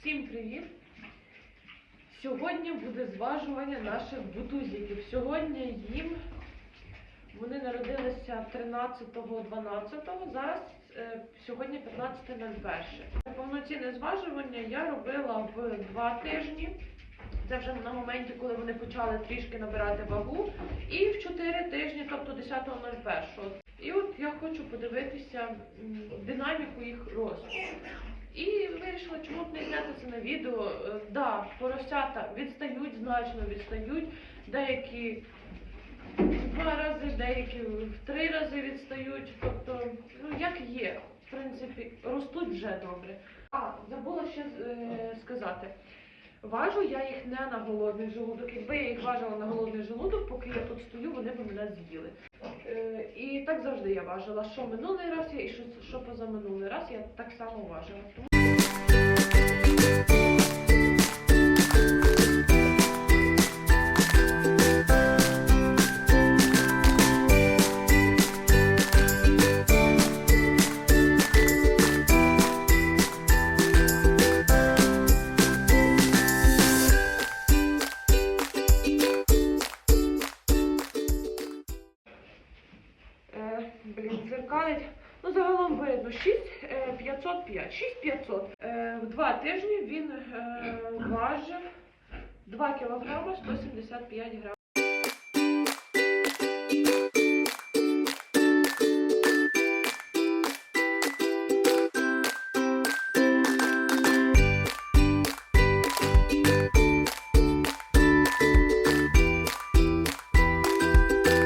Всім привіт! Сьогодні буде зважування наших бутузиків. Сьогодні їм вони народилися 13.12, зараз е, сьогодні 15.01. Повноцінне зважування я робила в два тижні. Це вже на моменті, коли вони почали трішки набирати вагу. І в 4 тижні, тобто 10.01. І от я хочу подивитися динаміку їх росту. І вирішила, чому б не зняти це на відео. Е, Да, поросята відстають, значно відстають. Деякі в два рази, деякі в три рази відстають. Тобто, ну як є, в принципі, ростуть вже добре. А, забула ще е, сказати. Важу я їх не на голодний желудок. Якби я їх важила на голодний желудок, поки я тут стою, вони б мене з'їли. Е, і так завжди я важила. Що минулий раз я і що, що позаминулий раз я так само важила. Е, блін, дзеркалить. Ну, загалом видно 6 е, 505. 6 500. Е, в два тижні він е, важив 2 кг 175 грам.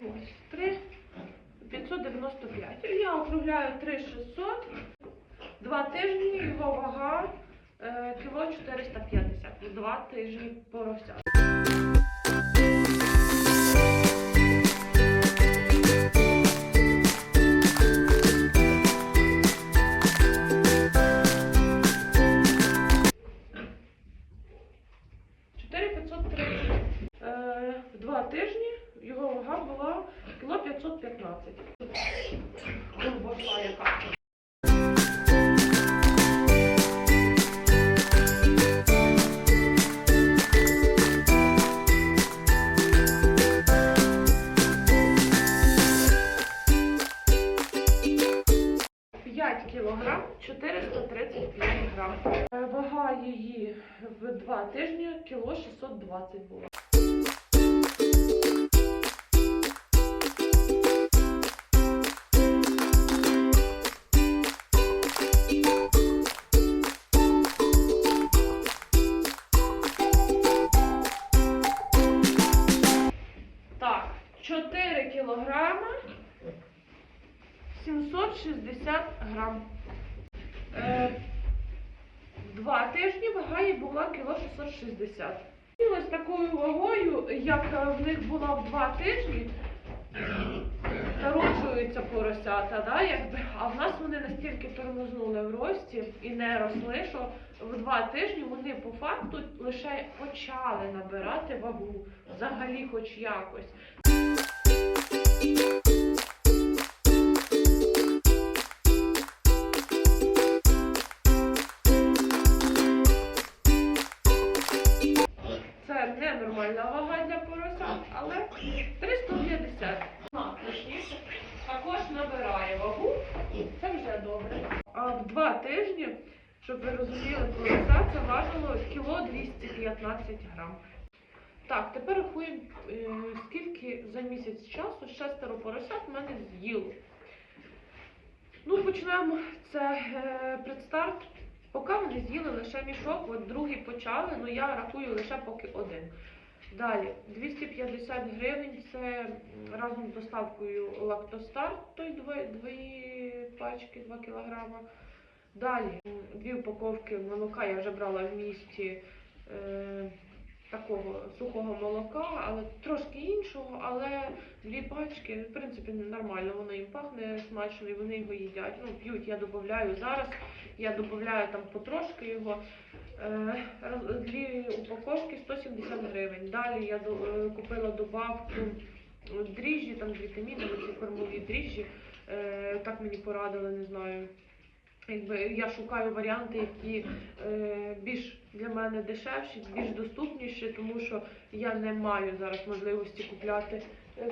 Ось, 3 595. Я округляю 3600. Два тижні його вага е, кіло 450. Два тижні 530. Е, два тижні його вага була кіло 515. Ковбаса яка. Кілограм 435 грам. Вага її в два тижні кіло 620 було. 760 грам. Е, два тижні вага її була кіло 660. І ось такою вагою, як в них була в два тижні, народжуються поросята, да, якби, а в нас вони настільки тормознули в рості і не росли, що в два тижні вони по факту лише почали набирати вагу, взагалі хоч якось. Це ненормальна вага для поросят, але 350. Також набирає вагу, це вже добре. А в два тижні, щоб ви розуміли, порося це важило кіло 215 грам. Так, тепер рахуємо, е, скільки за місяць часу шестеро поросят в мене з'їло. Ну, почнемо це е, предстарт. Поки вони з'їли лише мішок, от другий почали, ну я рахую лише поки один. Далі 250 гривень це разом з доставкою лактостарт, той дві, дві пачки, 2 кілограма. Далі дві упаковки молока я вже брала в місті е, такого сухого молока, але трошки іншого, але дві пачки, в принципі, нормально, воно їм пахне смачно і вони його їдять. Ну, п'ють, я додаю зараз. Я додаю там потрошки його. Е, Дві упаковки 170 гривень. Далі я е, купила добавку е, дріжджі, там з ці кормові дріжджі. Так мені порадили, не знаю. Якби я шукаю варіанти, які е, більш мене дешевші, більш доступніші, тому що я не маю зараз можливості купляти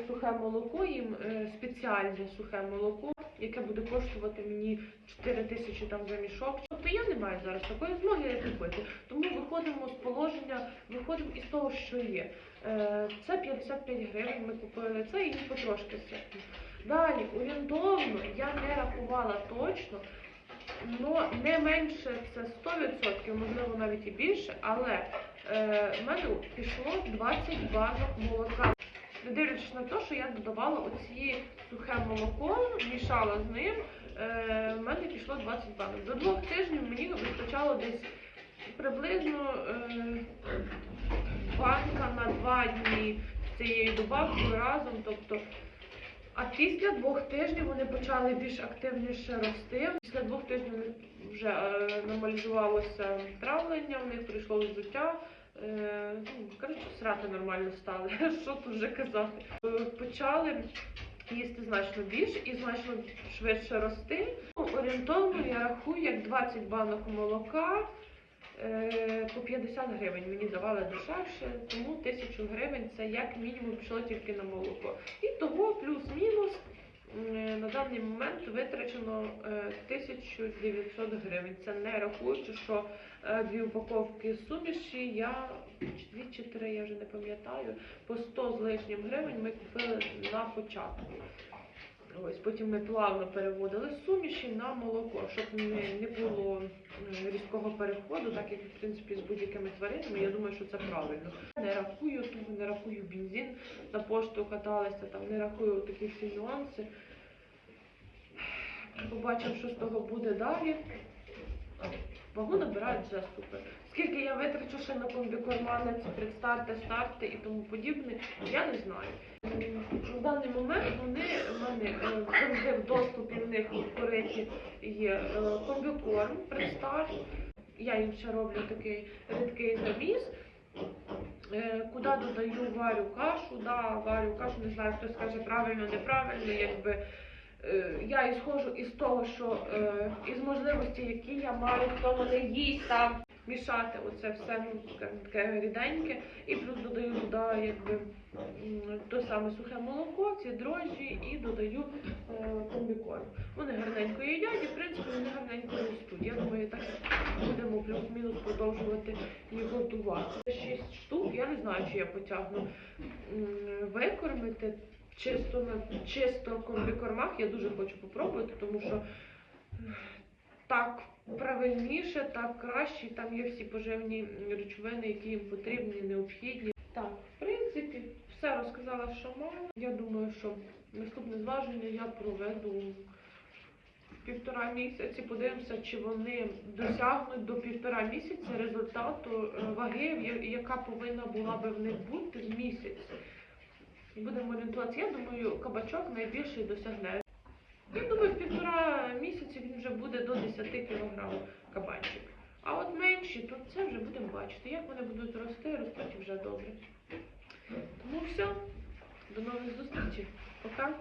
сухе молоко, їм е, спеціальне сухе молоко, яке буде коштувати мені 4 тисячі там за мішок. Тобто я не маю зараз такої змоги купити. Тому виходимо з положення, виходимо із того, що є. Е, Це 55 гривень ми купили, це і потрошки сипну. Далі, орієнтовно я не рахувала точно, але не менше це 100%, можливо навіть і більше, але е, в мене пішло 20 банок молока. Не дивлячись на те, що я додавала оці сухе молоко, мішала з ним, е, в мене пішло 20 банок. До двох тижнів мені вистачало десь приблизно е, банка на два дні з цією добавкою разом. Тобто, а після двох тижнів вони почали більш активніше рости. Після двох тижнів вже е, нормалізувалося травлення, у них прийшло взуття. Е, ну, коротше, срати нормально стали. Що тут вже казати? Е, Почали їсти значно більше і значно швидше рости. Ну, орієнтовно я рахую, як 20 банок молока е, по 50 гривень мені давали дешевше, тому 1000 гривень це як мінімум пішло тільки на молоко. І того плюс-мінус на даний момент витрачено е, 1900 гривень. Це не рахуючи, що е, дві упаковки суміші я дві чи три, я вже не пам'ятаю, по 100 з лишнім гривень ми купили на початку. Ось потім ми плавно переводили суміші на молоко, щоб не, було різкого переходу, так як в принципі з будь-якими тваринами. Я думаю, що це правильно. Не рахую тут, не рахую бензин, на пошту каталися, там не рахую такі всі нюанси. Побачимо, що з того буде далі. Вагу набирають вже супер. Скільки я витрачу ще на комбікорма, на предстарти, старти і тому подібне, я не знаю. В даний момент вони в мене завжди в доступі в них в кориті є е, комбікорм, предстарт. Я їм ще роблю такий рідкий заміс. Е, Куди додаю варю кашу, да, варю кашу, не знаю, хто скаже правильно, неправильно, якби я ісходжу із того, що е, із можливості, які я маю, хто вони їсть там мішати оце все ну, таке ріденьке, і плюс додаю туди якби те саме сухе молоко, ці дрожжі і додаю е, комбікорм. Вони гарненько їдять і в принципі вони гарненько ростуть. Я думаю, так будемо плюс-мінус продовжувати їх готувати. Шість штук, я не знаю, чи я потягну викормити чисто на чисто комбікормах. Я дуже хочу попробувати, тому що так правильніше, так краще. Там є всі поживні речовини, які їм потрібні, необхідні. Так, в принципі, все розказала, що маю. Я думаю, що наступне зваження я проведу півтора місяці. Подивимося, чи вони досягнуть до півтора місяця результату е, ваги, яка повинна була би в них бути в місяць. І будемо орієнтуватися. Я думаю, кабачок найбільший досягне. Я думаю, в півтора місяці він вже буде до 10 кг кабанчик. А от менші, то це вже будемо бачити. Як вони будуть рости, ростуть вже добре. Тому все. До нових зустрічей. Пока.